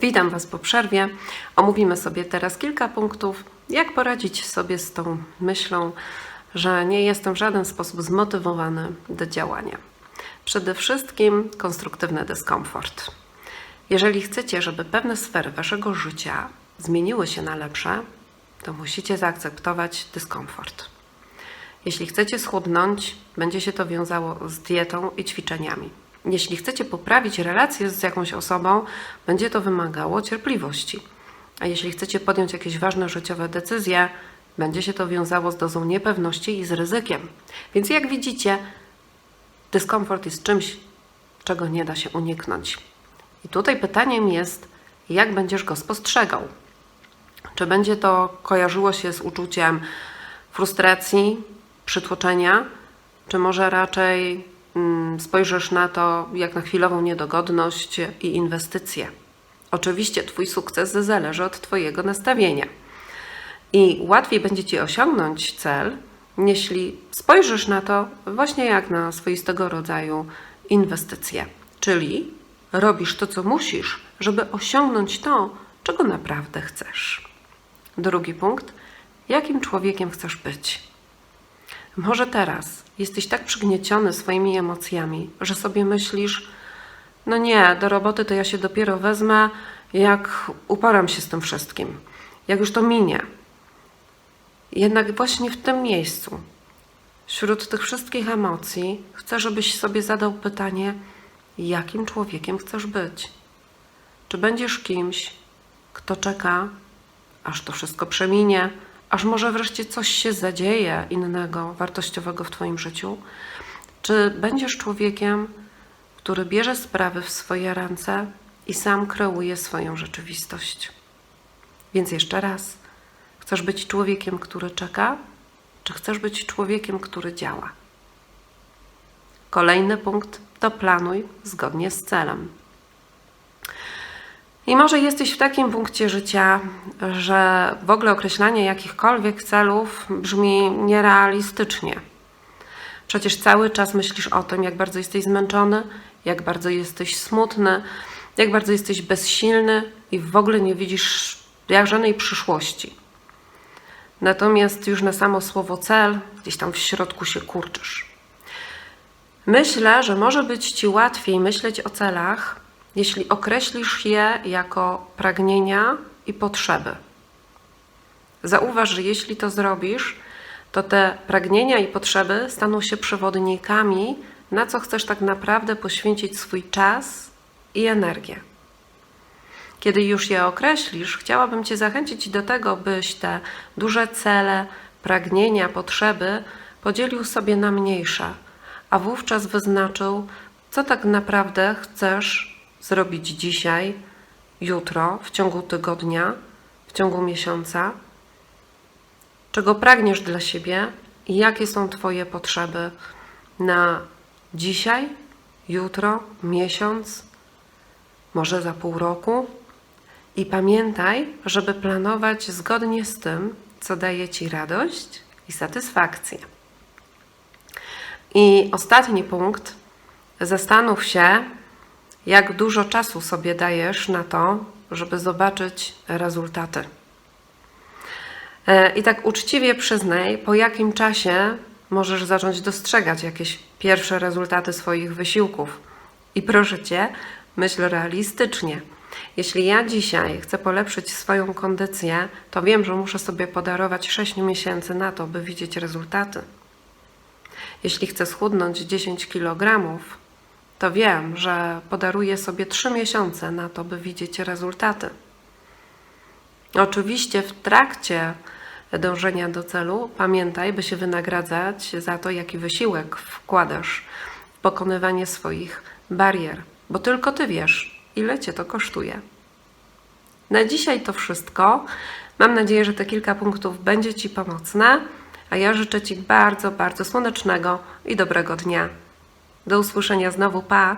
Witam Was po przerwie. Omówimy sobie teraz kilka punktów, jak poradzić sobie z tą myślą, że nie jestem w żaden sposób zmotywowany do działania. Przede wszystkim konstruktywny dyskomfort. Jeżeli chcecie, żeby pewne sfery Waszego życia zmieniły się na lepsze, to musicie zaakceptować dyskomfort. Jeśli chcecie schudnąć, będzie się to wiązało z dietą i ćwiczeniami. Jeśli chcecie poprawić relacje z jakąś osobą, będzie to wymagało cierpliwości. A jeśli chcecie podjąć jakieś ważne życiowe decyzje, będzie się to wiązało z dozą niepewności i z ryzykiem. Więc jak widzicie, dyskomfort jest czymś, czego nie da się uniknąć. I tutaj pytaniem jest, jak będziesz go spostrzegał? Czy będzie to kojarzyło się z uczuciem frustracji, przytłoczenia, czy może raczej spojrzysz na to jak na chwilową niedogodność i inwestycję? Oczywiście Twój sukces zależy od Twojego nastawienia. I łatwiej będzie Ci osiągnąć cel, jeśli spojrzysz na to właśnie jak na swoistego rodzaju inwestycję. Czyli robisz to, co musisz, żeby osiągnąć to, czego naprawdę chcesz. Drugi punkt. Jakim człowiekiem chcesz być? Może teraz jesteś tak przygnieciony swoimi emocjami, że sobie myślisz: No nie, do roboty to ja się dopiero wezmę, jak uporam się z tym wszystkim, jak już to minie. Jednak właśnie w tym miejscu, wśród tych wszystkich emocji, chcę, żebyś sobie zadał pytanie: jakim człowiekiem chcesz być? Czy będziesz kimś, kto czeka, aż to wszystko przeminie, aż może wreszcie coś się zadzieje innego, wartościowego w Twoim życiu? Czy będziesz człowiekiem, który bierze sprawy w swoje ręce i sam kreuje swoją rzeczywistość? Więc jeszcze raz, chcesz być człowiekiem, który czeka, czy chcesz być człowiekiem, który działa? Kolejny punkt to planuj zgodnie z celem. I może jesteś w takim punkcie życia, że w ogóle określanie jakichkolwiek celów brzmi nierealistycznie. Przecież cały czas myślisz o tym, jak bardzo jesteś zmęczony, jak bardzo jesteś smutny, jak bardzo jesteś bezsilny i w ogóle nie widzisz żadnej przyszłości. Natomiast już na samo słowo cel gdzieś tam w środku się kurczysz. Myślę, że może być Ci łatwiej myśleć o celach, jeśli określisz je jako pragnienia i potrzeby. Zauważ, że jeśli to zrobisz, to te pragnienia i potrzeby staną się przewodnikami, na co chcesz tak naprawdę poświęcić swój czas i energię. Kiedy już je określisz, chciałabym Cię zachęcić do tego, byś te duże cele, pragnienia, potrzeby podzielił sobie na mniejsze, a wówczas wyznaczył, co tak naprawdę chcesz zrobić dzisiaj, jutro, w ciągu tygodnia, w ciągu miesiąca, czego pragniesz dla siebie i jakie są Twoje potrzeby na dzisiaj, jutro, miesiąc, może za pół roku. I pamiętaj, żeby planować zgodnie z tym, co daje Ci radość i satysfakcję. I ostatni punkt. Zastanów się, jak dużo czasu sobie dajesz na to, żeby zobaczyć rezultaty. E, I tak uczciwie przyznaj, po jakim czasie możesz zacząć dostrzegać jakieś pierwsze rezultaty swoich wysiłków. I proszę cię, myśl realistycznie. Jeśli ja dzisiaj chcę polepszyć swoją kondycję, to wiem, że muszę sobie podarować 6 miesięcy na to, by widzieć rezultaty. Jeśli chcę schudnąć 10 kg, to wiem, że podaruję sobie 3 miesiące na to, by widzieć rezultaty. Oczywiście w trakcie dążenia do celu pamiętaj, by się wynagradzać za to, jaki wysiłek wkładasz w pokonywanie swoich barier, bo tylko ty wiesz, ile cię to kosztuje. Na dzisiaj to wszystko. Mam nadzieję, że te kilka punktów będzie Ci pomocne, a ja życzę Ci bardzo, bardzo słonecznego i dobrego dnia. Do usłyszenia znowu, pa!